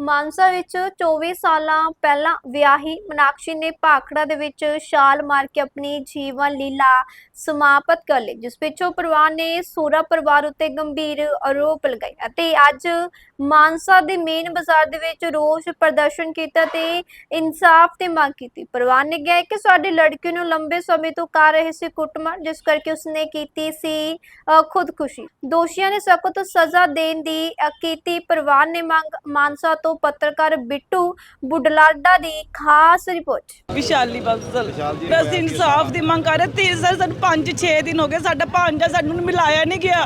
ਮਾਨਸਾ ਵਿੱਚ 24 ਸਾਲਾਂ ਪਹਿਲਾਂ ਵਿਆਹੀ ਮਨਾਕਸ਼ੀ ਨੇ ਭਾਖੜਾ ਦੇ ਵਿੱਚ ਛਾਲ ਮਾਰ ਕੇ ਆਪਣੀ ਜੀਵਨ ਲੀਲਾ ਸਮਾਪਤ ਕਰ ਲਈ, ਜਿਸ ਪਿੱਛੋਂ ਪਰਿਵਾਰ ਨੇ ਸੋਰਾ ਪਰਿਵਾਰ ਉੱਤੇ ਗੰਭੀਰ ਆਰੋਪ ਲਗਾਏ ਅਤੇ ਅੱਜ ਮਾਨਸਾ ਦੇ ਮੇਨ ਬਾਜ਼ਾਰ ਦੇ ਵਿੱਚ ਰੋਸ ਪ੍ਰਦਰਸ਼ਨ ਕੀਤਾ ਤੇ ਇਨਸਾਫ ਦੀ ਮੰਗ ਕੀਤੀ। ਪਰਿਵਾਰ ਨੇ ਕਿਹਾ ਕਿ ਸਾਡੇ ਲੜਕੀ ਨੂੰ ਲੰਬੇ ਸਮੇਂ ਤੋਂ ਕਰ ਰਹੇ ਸੀ ਕੁੱਟਮਾਰ, ਜਿਸ ਕਰਕੇ ਉਸਨੇ ਕੀਤੀ ਸੀ ਖੁਦਕੁਸ਼ੀ। ਦੋਸ਼ੀਆਂ ਨੇ ਸਖਤ ਸਜ਼ਾ ਦੇਣ ਦੀ ਕੀਤੀ। ਪਰਿਵਾਰ ਨੇ ਮੰਗ ਮਾਨਸਾ ਤੋਂ ਪੱਤਰਕਾਰ ਬਿੱਟੂ ਬੁਢਲਾਡਾ ਦੀ ਖਾਸ ਰਿਪੋਰਟ। ਵਿਸ਼ਾਲੀ ਬੰਸਲ ਬਸ ਇਨਸਾਫ ਦੀ ਮੰਗ ਕਰ ਰਹੇ ਤੇ ਸਰ ਸਾਨੂੰ 5-6 ਦਿਨ ਹੋ ਗਏ। ਸਾਡਾ ਭਾਂਜਾ ਸਾਨੂੰ ਮਿਲਾਇਆ ਨਹੀਂ ਗਿਆ।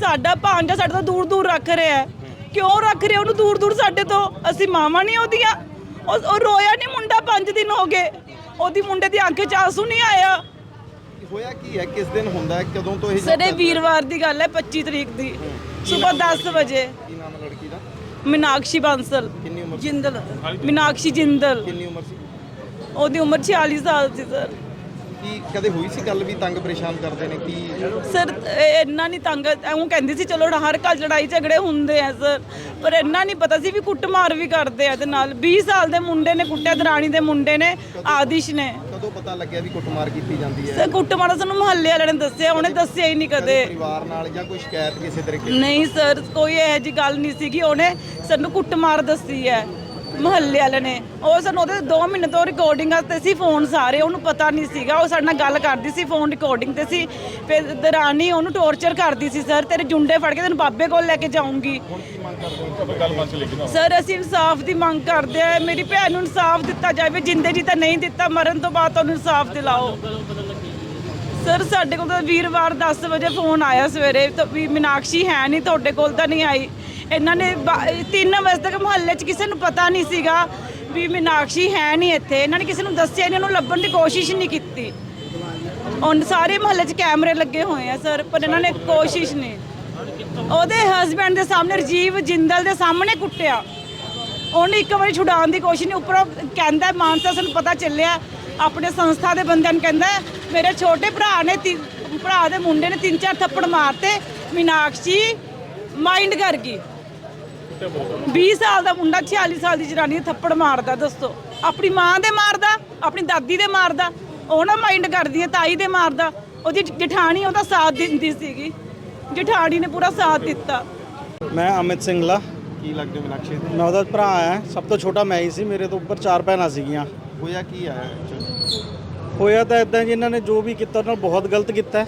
ਸਾਡਾ ਭਾਂਜਾ ਸਾਡੇ ਤੋਂ ਦੂਰ ਦੂਰ ਰੱਖ ਰਿਹਾ ਕਿਉਂ ਰੱਖ ਰਿਹਾ? ਉਹਨੂੰ ਦੂਰ ਦੂਰ ਸਾਡੇ ਤੋਂ ਅਸੀਂ ਮਾਵਾਂ ਨਹੀਂ ਉਹਦੀਆਂ। ਉਹ ਰੋਇਆ ਨਹੀਂ ਮੁੰਡਾ 5 ਦਿਨ ਹੋ ਗਏ। ਉਹਦੀ ਮੁੰਡੇ ਦੀ ਅੱਖ 'ਚ ਆਂਸੂ ਨਹੀਂ ਆਇਆ। ਹੋਇਆ ਕੀ ਹੈ? ਕਿਸ ਦਿਨ ਹੁੰਦਾ ਹੈ? ਕਦੋਂ ਤੋਂ ਇਹ ਸਰ ਇਹ ਵੀਰਵਾਰ ਦੀ ਗੱਲ ਹੈ 25 ਤਰੀਕ ਦੀ। ਸਵੇਰ 10 ਵਜੇ। ਕੀ ਨਾਮ ਹੈ ਲੜਕੀ ਦਾ? ਮੀਨਾਕਸ਼ੀ ਬਾਂਸਲ। ਕਿੰਨੀ ਉਮਰ ਸੀ? ਜਿੰਦਲ। ਮੀਨਾਕਸ਼ੀ ਜਿੰਦਲ। ਕਿੰਨੀ ਉਮਰ ਸੀ? ਉਹਦੀ ਉਮਰ 46 ਸਾਲ ਸੀ ਸਰ। ਕੀ ਕਦੇ ਹੋਈ ਸੀ ਗੱਲ ਵੀ ਤੰਗ ਪਰੇਸ਼ਾਨ ਕਰਦੇ ਨੇ ਕੀ? ਸਰ ਇਹ ਇੰਨਾ ਨਹੀਂ ਤੰਗ ਐਉਂ ਕਹਿੰਦੀ ਸੀ ਚਲੋ ਹਰ ਘਰ ਲੜਾਈ ਝਗੜੇ ਹੁੰਦੇ ਆ ਸਰ। ਪਰ ਇੰਨਾ ਨਹੀਂ ਪਤਾ ਸੀ ਵੀ ਕੁੱਟਮਾਰ ਵੀ ਕਰਦੇ ਆ ਇਹਦੇ ਨਾਲ। 20 ਸਾਲ ਦੇ ਮੁੰਡੇ ਨੇ ਕੁੱਟਿਆ ਦਰਾਣੀ ਦੇ ਮੁੰਡੇ ਨੇ ਆਦਿਸ਼ ਨੇ। ਕਦੋਂ ਪਤਾ ਲੱਗਿਆ ਵੀ ਕੁੱਟਮਾਰ ਕੀਤੀ ਜਾਂਦੀ ਹੈ? ਸਰ ਕੁੱਟਮਾਰ ਸਾਨੂੰ ਮੁਹੱਲੇ ਵਾਲਿਆਂ ਨੇ ਦੱਸਿਆ ਉਹਨੇ ਦੱਸਿਆ ਹੀ ਨਹੀਂ ਕਦੇ। ਪਰਿਵਾਰ ਨਾਲ ਜਾਂ ਕੋਈ ਸ਼ਿਕਾਇਤ ਕਿਸੇ ਤਰੀਕੇ ਨਹੀਂ ਸਰ ਕੋਈ ਇਹੋ ਜੀ ਗੱਲ ਨਹੀਂ ਸੀਗੀ ਉਹਨੇ ਸਾਨੂੰ ਕੁੱਟਮਾਰ ਦੱਸੀ ਹੈ ਮੁਹੱਲੇ ਵਾਲੇ ਨੇ। ਉਹ ਸਾਨੂੰ ਉਹਦੇ 2 ਮਹੀਨੇ ਤੋਂ ਰਿਕਾਰਡਿੰਗ ਤੇ ਸੀ ਫੋਨ ਸਾਰੇ ਉਹਨੂੰ ਪਤਾ ਨਹੀਂ ਸੀਗਾ। ਉਹ ਸਾਡੇ ਨਾਲ ਗੱਲ ਕਰਦੀ ਸੀ ਫੋਨ ਰਿਕਾਰਡਿੰਗ ਤੇ ਸੀ। ਫਿਰ ਦਰਾਨੀ ਉਹਨੂੰ ਟੌਰਚਰ ਕਰਦੀ ਸੀ ਸਰ ਤੇਰੇ ਜੁੰਡੇ ਫੜ ਕੇ ਤੈਨੂੰ ਬਾਬੇ ਕੋਲ ਲੈ ਕੇ ਜਾਊਂਗੀ। ਸਰ, ਅਸੀਂ ਇਨਸਾਫ ਦੀ ਮੰਗ ਕਰਦੇ ਆ ਮੇਰੀ ਭੈਣ ਨੂੰ ਇਨਸਾਫ ਦਿੱਤਾ ਜਾਵੇ। ਜਿੰਦੇ ਜੀ ਤਾਂ ਨਹੀਂ ਦਿੱਤਾ, ਮਰਨ ਤੋਂ ਬਾਅਦ ਉਹਨੂੰ ਇਨਸਾਫ ਦਿਲਾਓ। ਸਰ, ਸਾਡੇ ਕੋਲ ਤਾਂ ਵੀਰਵਾਰ 10 ਵਜੇ ਫੋਨ ਆਇਆ ਸਵੇਰੇ ਤਾਂ ਵੀ ਮੀਨਾਕਸ਼ੀ ਹੈ ਨਹੀਂ, ਤੁਹਾਡੇ ਕੋਲ ਤਾਂ ਨਹੀਂ ਆਈ। ਇਹਨਾਂ ਨੇ 3 ਵਜੇ ਤੱਕ ਮੁਹੱਲੇ 'ਚ ਕਿਸੇ ਨੂੰ ਪਤਾ ਨਹੀਂ ਸੀਗਾ ਵੀ ਮੀਨਾਕਸ਼ੀ ਹੈ ਨਹੀਂ ਇੱਥੇ। ਇਹਨਾਂ ਨੇ ਕਿਸੇ ਨੂੰ ਦੱਸਿਆ ਇਹਨਾਂ ਨੂੰ ਲੱਭਣ ਦੀ ਕੋਸ਼ਿਸ਼ ਨਹੀਂ ਕੀਤੀ। ਹੁਣ ਸਾਰੇ ਮੁਹੱਲੇ 'ਚ ਕੈਮਰੇ ਲੱਗੇ ਹੋਏ ਆ ਸਰ, ਪਰ ਇਹਨਾਂ ਨੇ ਕੋਸ਼ਿਸ਼ ਨਹੀਂ। ਉਹਦੇ ਹਸਬੰਡ ਦੇ ਸਾਹਮਣੇ, ਰਜੀਵ ਜਿੰਦਲ ਦੇ ਸਾਹਮਣੇ ਕੁੱਟਿਆ। ਉਹਨੇ ਇੱਕ ਵਾਰੀ ਛੁਡਾਉਣ ਦੀ ਕੋਸ਼ਿਸ਼ ਨਹੀਂ, ਉੱਪਰੋਂ ਕਹਿੰਦਾ, ਮਾਨਸਾ ਸਾਨੂੰ ਪਤਾ ਚੱਲਿਆ, ਆਪਣੇ ਸੰਸਥਾ ਦੇ ਬੰਦਿਆਂ ਨੂੰ ਕਹਿੰਦਾ, ਮੇਰੇ ਛੋਟੇ ਭਰਾ ਨੇ ਭਰਾ ਦੇ ਮੁੰਡੇ ਨੇ ਤਿੰਨ ਚਾਰ ਥੱਪੜ ਮਾਰਤੇ, ਮੀਨਾਕਸ਼ੀ ਮਾਈਂਡ ਕਰ ਗਈ। 20 ਸਾਲ ਦਾ ਮੁੰਡਾ 46 ਸਾਲ ਦੀ ਜਨਾਨੀ ਥੱਪੜ ਮਾਰਦਾ, ਦੱਸੋ। ਆਪਣੀ ਮਾਂ ਦੇ ਮਾਰਦਾ, ਆਪਣੀ ਦਾਦੀ ਦੇ ਮਾਰਦਾ, ਉਹ ਨਾ ਮਾਈਂਡ ਕਰਦੀ ਹੈ, ਤਾਈ ਦੇ ਮਾਰਦਾ, ਉਹਦੀ ਜਠਾਣੀ ਉਹਦਾ ਸਾਥ ਦਿੰਦੀ ਸੀਗੀ। ਜਠਾਣੀ ਨੇ ਪੂਰਾ ਸਾਥ ਦਿੱਤਾ। ਮੈਂ ਅਮਿਤ ਸਿੰਘਲਾ ਕੀ ਲੱਗਦੇ ਮਨਾਕਸ਼ੇ ਤੇ ਮੈਂ ਉਹਦਾ ਭਰਾ ਆ ਸਭ ਤੋਂ ਛੋਟਾ ਮੈਂ ਹੀ ਸੀ ਮੇਰੇ ਤੋਂ ਉੱਪਰ ਚਾਰ ਭੈਣਾਂ ਸੀਗੀਆਂ। ਹੋਇਆ ਕੀ ਹੈ ਹੋਇਆ ਤਾਂ ਇਦਾਂ ਜੀ ਇਹਨਾਂ ਨੇ ਜੋ ਵੀ ਕੀਤਾ ਉਹਨਾਂ ਨਾਲ ਬਹੁਤ ਗਲਤ ਕੀਤਾ। ਹੈ।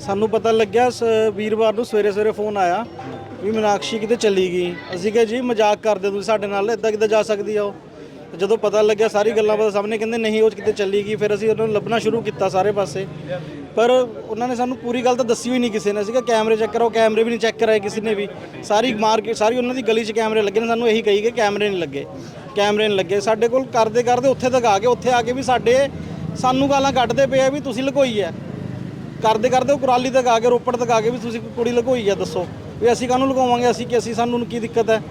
ਸਾਨੂੰ ਪਤਾ ਲੱਗਿਆ ਸ- ਵੀਰਵਾਰ ਨੂੰ ਸਵੇਰੇ ਸਵੇਰੇ ਫੋਨ ਆਇਆ ਵੀ ਮੀਨਾਕਸ਼ੀ ਕਿਤੇ ਚਲੀ ਗਈ। ਅਸੀਂ ਕਿਹਾ ਜੀ ਮਜ਼ਾਕ ਕਰਦੇ ਹੋ ਤੁਸੀਂ ਸਾਡੇ ਨਾਲ ਇਦਾਂ ਕਿੱਦਾਂ ਜਾ ਸਕਦੀ ਆ ਉਹ? ਤੇ ਜਦੋਂ ਪਤਾ ਲੱਗਿਆ ਸਾਰੀ ਗੱਲਾਂ ਪਤਾ ਸਾਹਮਣੇ ਕਹਿੰਦੇ ਨਹੀਂ ਉਹ ਕਿਤੇ ਚਲੀ ਗਈ। ਫਿਰ ਅਸੀਂ ਉਹਨਾਂ ਨੂੰ ਲੱਭਣਾ ਸ਼ੁਰੂ ਕੀਤਾ ਸਾਰੇ ਪਾਸੇ। ਪਰ ਉਹਨਾਂ ਨੇ ਸਾਨੂੰ ਪੂਰੀ ਗੱਲ ਤਾਂ ਦੱਸੀ ਵੀ ਨਹੀਂ ਕਿਸੇ ਨੇ, ਸੀਗਾ ਕੈਮਰੇ ਚੈੱਕ ਕਰਾਓ, ਕੈਮਰੇ ਵੀ ਨਹੀਂ ਚੈੱਕ ਕਰਾਏ ਕਿਸੇ ਨੇ ਵੀ। ਸਾਰੀ ਮਾਰਕੀਟ ਸਾਰੀ ਉਹਨਾਂ ਦੀ ਗਲੀ 'ਚ ਕੈਮਰੇ ਲੱਗੇ ਨੇ, ਸਾਨੂੰ ਇਹੀ ਕਹੀ ਕਿ ਕੈਮਰੇ ਨਹੀਂ ਲੱਗੇ, ਕੈਮਰੇ ਨਹੀਂ ਲੱਗੇ। ਸਾਡੇ ਕੋਲ ਕਰਦੇ ਕਰਦੇ ਉੱਥੇ ਤੱਕ ਆ ਗਏ, ਉੱਥੇ ਆ ਕੇ ਵੀ ਸਾਡੇ ਸਾਨੂੰ ਗਾਲਾਂ ਕੱਢਦੇ ਪਏ ਆ ਵੀ ਤੁਸੀਂ ਲੁਕੋਈ ਹੈ ਕਰਦੇ ਕਰਦੇ ਉਹ ਕੁਰਾਲੀ ਤੱਕ ਆ ਕੇ ਰੋਪੜ ਤੱਕ ਆ ਕੇ ਵੀ ਤੁਸੀਂ ਕੁੜੀ ਲੁਕੋਈ ਹੈ ਦੱਸੋ। ਵੀ ਅਸੀਂ ਕਾਹਨੂੰ ਲਗਾਵਾਂਗੇ ਅਸੀਂ ਕਿ ਅਸੀਂ ਸਾਨੂੰ ਕੀ ਦਿੱਕਤ ਹੈ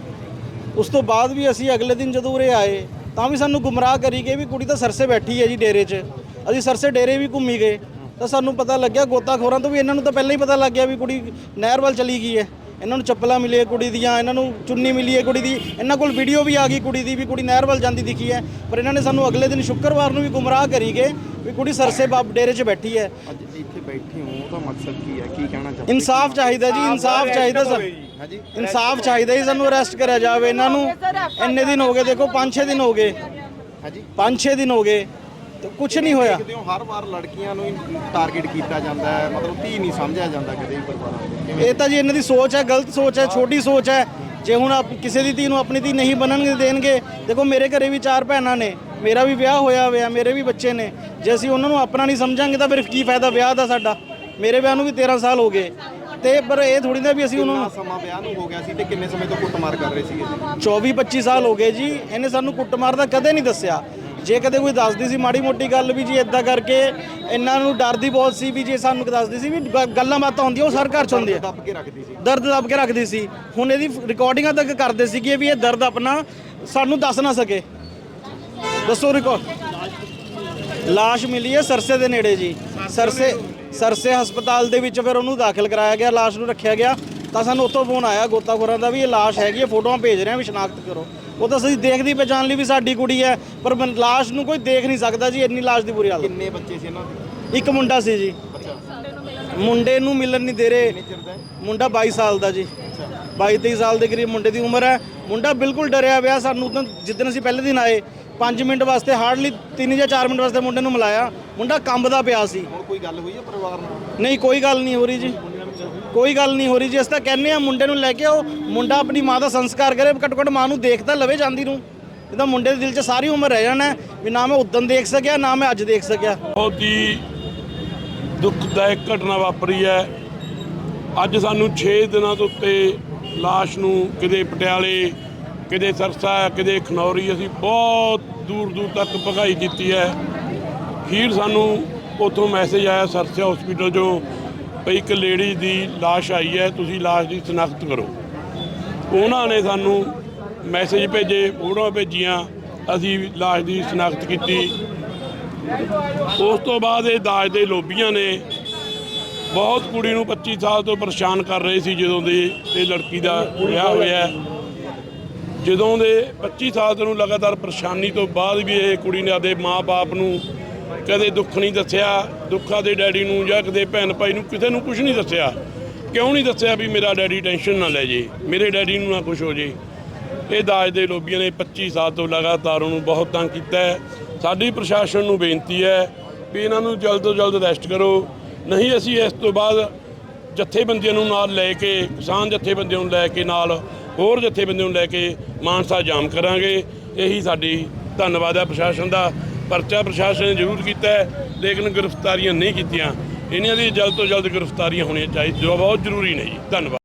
ਉਸ ਤੋਂ ਬਾਅਦ ਵੀ ਅਸੀਂ ਅਗਲੇ ਦਿਨ ਜਦੋਂ ਉਰੇ ਆਏ, ਤਾਂ ਵੀ ਸਾਨੂੰ ਗੁੰਮਰਾਹ ਕਰੀ ਗਏ ਵੀ ਕੁੜੀ ਤਾਂ ਸਰਸੇ ਬੈਠੀ ਹੈ ਜੀ ਡੇਰੇ 'ਚ। ਅਸੀਂ ਸਰਸੇ ਡੇਰੇ ਵੀ ਘੁੰਮੀ ਗਏ। ਤਾਂ ਸਾਨੂੰ ਪਤਾ ਲੱਗਿਆ ਗੋਤਾਖੋਰਾਂ ਤੋਂ ਵੀ ਇਹਨਾਂ ਨੂੰ ਤਾਂ ਪਹਿਲਾਂ ਹੀ ਪਤਾ ਲੱਗ ਗਿਆ ਵੀ ਕੁੜੀ ਨਹਿਰ ਵੱਲ ਚਲੀ ਗਈ ਹੈ। ਇਹਨਾਂ ਨੂੰ ਚੱਪਲਾਂ ਮਿਲੀਆਂ ਕੁੜੀ ਦੀਆਂ ਇਹਨਾਂ ਨੂੰ ਚੁੰਨੀ ਮਿਲੀ ਹੈ ਕੁੜੀ ਦੀ। ਇਹਨਾਂ ਕੋਲ ਵੀਡੀਓ ਵੀ ਆ ਗਈ ਕੁੜੀ ਦੀ ਵੀ ਕੁੜੀ ਨਹਿਰ ਵੱਲ ਜਾਂਦੀ ਦਿਖੀ ਹੈ। ਪਰ ਇਹਨਾਂ ਨੇ ਸਾਨੂੰ ਅਗਲੇ ਦਿਨ ਸ਼ੁੱਕਰਵਾਰ ਨੂੰ ਵੀ ਗੁੰਮਰਾਹ ਕਰੀ ਗਏ ਵੀ ਕੁੜੀ ਸਰਸੇ ਬਾਬ ਡੇਰੇ 'ਚ ਬੈਠੀ ਹੈ। ਅੱਜ ਇੱਥੇ ਬੈਠੇ ਹੋ ਉਹਦਾ ਮਕਸਦ ਕੀ ਹੈ? ਕੀ ਕਹਿਣਾ ਚਾਹੁੰਦੇ ਇਨਸਾਫ ਚਾਹੀਦਾ ਜੀ ਇਨਸਾਫ ਚਾਹੀਦਾ ਸਰ ਹਾਂਜੀ? ਇਨਸਾਫ ਚਾਹੀਦਾ ਜੀ ਸਾਨੂੰ ਅਰੈਸਟ ਕਰਿਆ ਜਾਵੇ। ਇਹਨਾਂ ਨੂੰ ਇੰਨੇ ਦਿਨ ਹੋ ਗਏ ਦੇਖੋ 5-6 ਦਿਨ ਹੋ ਗਏ। ਹਾਂਜੀ। 5-6 ਦਿਨ ਹੋ ਗਏ। ਤੇ ਕੁਝ ਨਹੀਂ ਹੋਇਆ। ਦੇਖਦੇ ਹੋ ਹਰ ਵਾਰ ਲੜਕੀਆਂ ਨੂੰ ਟਾਰਗੇਟ ਕੀਤਾ ਜਾਂਦਾ ਹੈ ਮਤਲਬ ਧੀ ਨਹੀਂ ਸਮਝਿਆ ਜਾਂਦਾ ਕਦੇ ਵੀ ਪਰਿਵਾਰਾਂ ਨੂੰ। ਇਹ ਤਾਂ ਜੀ ਇਹਨਾਂ ਦੀ ਸੋਚ ਹੈ ਗਲਤ ਸੋਚ ਹੈ ਛੋਟੀ ਸੋਚ ਹੈ। ਜੇ ਹੁਣ ਆਪ ਕਿਸੇ ਦੀ ਧੀ ਨੂੰ ਆਪਣੀ ਧੀ ਨਹੀਂ ਬਣਨਗੇ ਦੇਣਗੇ ਦੇਖੋ ਮੇਰੇ ਘਰੇ ਵੀ ਚਾਰ ਭੈਣਾਂ ਨੇ ਮੇਰਾ ਵੀ ਵਿਆਹ ਹੋਇਆ ਹੋਇਆ ਮੇਰੇ ਵੀ ਬੱਚੇ ਨੇ। ਜੇ ਅਸੀਂ ਉਹਨਾਂ ਨੂੰ ਆਪਣਾ ਨਹੀਂ ਸਮਝਾਂਗੇ ਤਾਂ ਫਿਰ ਕੀ ਫਾਇਦਾ ਵਿਆਹ ਦਾ ਸਾਡਾ? ਮੇਰੇ ਵਿਆਹ ਨੂੰ ਵੀ 13 ਸਾਲ ਹੋ ਗਏ। ਤੇ ਪਰ ਇਹ ਥੋੜੀ ਨਾ ਵੀ ਅਸੀਂ ਉਹਨਾਂ ਨੂੰ ਸਮਾਂ ਵਿਆਹ ਨੂੰ ਹੋ ਗਿਆ ਸੀ ਤੇ ਕਿੰਨੇ ਸਮੇਂ ਤੋਂ ਕੁੱਟਮਾਰ ਕਰ ਰਹੇ ਸੀਗੇ? 24 25 ਸਾਲ ਹੋ ਗਏ ਜੀ ਇਹਨੇ ਸਾਨੂੰ ਕੁੱਟਮਾਰ ਦਾ ਕਦੇ ਨਹੀਂ ਦੱਸਿਆ। ਜੇ ਕਦੇ ਕੋਈ ਦੱਸਦੀ ਸੀ ਮਾੜੀ ਮੋਟੀ ਗੱਲ ਵੀ ਜੀ ਇਦਾਂ ਕਰਕੇ ਇਹਨਾਂ ਨੂੰ ਡਰਦੀ ਬਹੁਤ ਸੀ ਵੀ ਜੇ ਸਾਨੂੰ ਦੱਸਦੀ ਸੀ ਵੀ ਗ- ਗੱਲਾਂ ਬਾਤਾਂ ਹੁੰਦੀਆਂ ਉਹ ਸਰ ਘਰ ਚ ਹੁੰਦੀਆਂ। ਦੱਬ ਕੇ ਰੱਖਦੀ ਸੀ। ਦਰਦ ਦੱਬ ਕੇ ਰੱਖਦੀ ਸੀ। ਹੁਣ ਇਹਦੀ ਰਿਕਾਰਡਿੰਗਾਂ ਤੱਕ ਕਰਦੇ ਸੀਗੇ ਵੀ ਇਹ ਦਰਦ ਆਪਣਾ ਸਾਨੂੰ ਦੱਸ ਨਾ ਸਕੇ। ਦੱਸੋ ਰਿਕਾਰਡ ਲਾਸ਼ ਮਿਲੀ ਹੈ ਸਰਸੇ ਦੇ ਨੇੜੇ ਜੀ। ਸਰਸੇ ਸਰਸੇ ਹਸਪਤਾਲ ਦੇ ਵਿੱਚ ਫਿਰ ਉਹਨੂੰ ਦਾਖਲ ਕਰਾਇਆ ਗਿਆ ਲਾਸ਼ ਨੂੰ ਰੱਖਿਆ ਗਿਆ। ਤਾਂ ਸਾਨੂੰ ਉੱਥੋਂ ਫੋਨ ਆਇਆ ਗੋਤਾਖੋਰਾਂ ਦਾ ਵੀ ਇਹ ਲਾਸ਼ ਹੈਗੀ ਹੈ ਫੋਟੋਆਂ ਭੇਜ ਰਹੇ ਆ ਵੀ ਸ਼ਨਾਖਤ ਕਰੋ। ਉਹ ਤਾਂ ਅਸੀਂ ਦੇਖਦੀ ਪਛਾਣ ਲਈ ਵੀ ਸਾਡੀ ਕੁੜੀ ਹੈ ਪਰ ਲਾਸ਼ ਨੂੰ ਕੋਈ ਦੇਖ ਨਹੀਂ ਸਕਦਾ ਜੀ ਇੰਨੀ ਲਾਸ਼ ਦੀ ਬੁਰੀ ਹਾਲਤ। ਕਿੰਨੇ ਬੱਚੇ ਸੀ ਇਹਨਾਂ ਦੇ? ਇੱਕ ਮੁੰਡਾ ਸੀ ਜੀ। ਅੱਛਾ। ਮੁੰਡੇ ਨੂੰ ਮਿਲਣ ਨਹੀਂ ਦੇ ਰਹੇ। ਕਿੰਨੇ ਚਿਰ ਦਾ ਹੈ? ਮੁੰਡਾ 22 ਸਾਲ ਦਾ ਜੀ। ਅੱਛਾ। 22 23 ਸਾਲ ਦੇ ਕਰੀਬ ਮੁੰਡੇ ਦੀ ਉਮਰ ਹੈ। ਮੁੰਡਾ ਬਿਲਕੁਲ ਡਰਿਆ ਹੋਇਆ ਸਾਨੂੰ ਤਾਂ ਜਿੱਦਣ ਅਸੀਂ ਪਹਿਲੇ ਦਿਨ ਆਏ 5 ਮਿੰਟ ਵਾਸਤੇ ਹਾਰਡਲੀ 3 ਜਾਂ 4 ਮਿੰਟ ਵਾਸਤੇ ਮੁੰਡੇ ਨੂੰ ਮਿਲਾਇਆ। ਮੁੰਡਾ ਕੰਬਦਾ ਪਿਆ ਸੀ। ਹੁਣ ਕੋਈ ਗੱਲ ਹੋਈ ਹੈ ਪਰਿਵਾਰ ਨਾਲ? ਨਹੀਂ ਕੋਈ ਗੱਲ ਨਹੀਂ ਹੋ ਰਹੀ ਜੀ। ਕੋਈ ਗੱਲ ਨਹੀਂ ਹੋ ਰਹੀ। ਜੇ ਅਸੀਂ ਤਾਂ ਕਹਿੰਦੇ ਆ ਮੁੰਡੇ ਨੂੰ ਲੈ ਕੇ ਆਓ, ਮੁੰਡਾ ਆਪਣੀ ਮਾਂ ਦਾ ਸੰਸਕਾਰ ਕਰੇ, ਘੱਟੋ ਘੱਟ ਮਾਂ ਨੂੰ ਦੇਖਦਾ ਲਵੇ ਜਾਂਦੀ ਨੂੰ। ਇਹ ਤਾਂ ਮੁੰਡੇ ਦੇ ਦਿਲ 'ਚ ਸਾਰੀ ਉਮਰ ਰਹਿ ਜਾਣਾ ਵੀ ਨਾ ਮੈਂ ਉਦੋਂ ਦੇਖ ਸਕਿਆ, ਨਾ ਮੈਂ ਅੱਜ ਦੇਖ ਸਕਿਆ। ਬਹੁਤ ਹੀ ਦੁਖਦਾਇਕ ਘਟਨਾ ਵਾਪਰੀ ਹੈ। ਅੱਜ ਸਾਨੂੰ 6 ਦਿਨਾਂ ਤੋਂ ਉੱਤੇ লাশ ਨੂੰ ਕਿਤੇ ਪਟਿਆਲੇ, ਕਿਤੇ ਸਰਸਾ, ਕਿਤੇ ਖਨੌਰੀ ਅਸੀਂ ਬਹੁਤ ਦੂਰ ਦੂਰ ਤੱਕ ਭਗਾਈ ਕੀਤੀ ਹੈ। ਫਿਰ ਸਾਨੂੰ ਉੱਥੋਂ ਮੈਸੇਜ ਆਇਆ ਸਰਸਾ ਹਸਪੀਟਲ 'ਚੋਂ ਵੀ ਇੱਕ ਲੇਡੀ ਦੀ লাশ ਆਈ ਹੈ ਤੁਸੀਂ লাশ ਦੀ ਸ਼ਨਾਖਤ ਕਰੋ ਉਹਨਾਂ ਨੇ ਸਾਨੂੰ ਮੈਸੇਜ ਭੇਜੇ ਫੋਟੋਆਂ ਭੇਜੀਆਂ ਅਸੀਂ লাশ ਦੀ ਸ਼ਨਾਖਤ ਕੀਤੀ ਉਸ ਤੋਂ ਬਾਅਦ ਇਹ ਦਾਜ ਦੇ ਲੋਬੀਆਂ ਨੇ ਬਹੁਤ ਕੁੜੀ ਨੂੰ 25 ਸਾਲ ਤੋਂ ਪਰੇਸ਼ਾਨ ਕਰ ਰਹੇ ਸੀ ਜਦੋਂ ਦੇ ਇਹ ਲੜਕੀ ਦਾ ਵਿਆਹ ਹੋਇਆ ਹੈ। ਜਦੋਂ ਦੇ 25 ਸਾਲ ਤੋਂ ਲਗਾਤਾਰ ਪਰੇਸ਼ਾਨੀ ਤੋਂ ਬਾਅਦ ਵੀ ਇਹ ਕੁੜੀ ਨੇ ਆਪਦੇ ਮਾਪੇ ਨੂੰ ਕਦੇ ਦੁੱਖ ਨਹੀਂ ਦੱਸਿਆ, ਦੁੱਖਾਂ ਦੇ ਡੈਡੀ ਨੂੰ ਜਾਂ ਕਦੇ ਭੈਣ ਭਾਈ ਨੂੰ ਕਿਸੇ ਨੂੰ ਕੁਝ ਨਹੀਂ ਦੱਸਿਆ। ਕਿਉਂ ਨਹੀਂ ਦੱਸਿਆ ਵੀ ਮੇਰਾ ਡੈਡੀ ਟੈਨਸ਼ਨ ਨਾ ਲੈ ਜੇ, ਮੇਰੇ ਡੈਡੀ ਨੂੰ ਨਾ ਕੁਝ ਹੋ ਜੇ। ਇਹ ਦਾਜ ਦੇ ਲੋਬੀਆਂ ਨੇ 25 ਸਾਲ ਤੋਂ ਲਗਾਤਾਰ ਉਹਨੂੰ ਬਹੁਤ ਤੰਗ ਕੀਤਾ ਹੈ। ਸਾਡੀ ਪ੍ਰਸ਼ਾਸਨ ਨੂੰ ਬੇਨਤੀ ਹੈ ਵੀ ਇਹਨਾਂ ਨੂੰ ਜਲਦ ਤੋਂ ਜਲਦ ਅਰੈਸਟ ਕਰੋ। ਨਹੀਂ ਅਸੀਂ ਇਸ ਤੋਂ ਬਾਅਦ ਜਥੇਬੰਦੀਆਂ ਨੂੰ ਨਾਲ ਲੈ ਕੇ, ਕਿਸਾਨ ਜਥੇਬੰਦੀਆਂ ਨੂੰ ਲੈ ਕੇ ਨਾਲ ਹੋਰ ਜਥੇਬੰਦੀਆਂ ਨੂੰ ਲੈ ਕੇ ਮਾਨਸਾ ਜਾਮ ਕਰਾਂਗੇ। ਇਹੀ ਸਾਡੀ ਧੰਨਵਾਦ ਹੈ ਪ੍ਰਸ਼ਾਸਨ ਦਾ। ਪਰਚਾ ਪ੍ਰਸ਼ਾਸਨ ਨੇ ਜ਼ਰੂਰ ਕੀਤਾ ਹੈ, ਲੇਕਿਨ ਗ੍ਰਿਫਤਾਰੀਆਂ ਨਹੀਂ ਕੀਤੀਆਂ। ਇਹਨਾਂ ਦੀ ਜਲਦ ਤੋਂ ਜਲਦ ਗ੍ਰਿਫਤਾਰੀਆਂ ਹੋਣੀਆਂ ਚਾਹੀਦੀਆਂ ਬਹੁਤ ਜ਼ਰੂਰੀ ਨੇ ਜੀ। ਧੰਨਵਾਦ।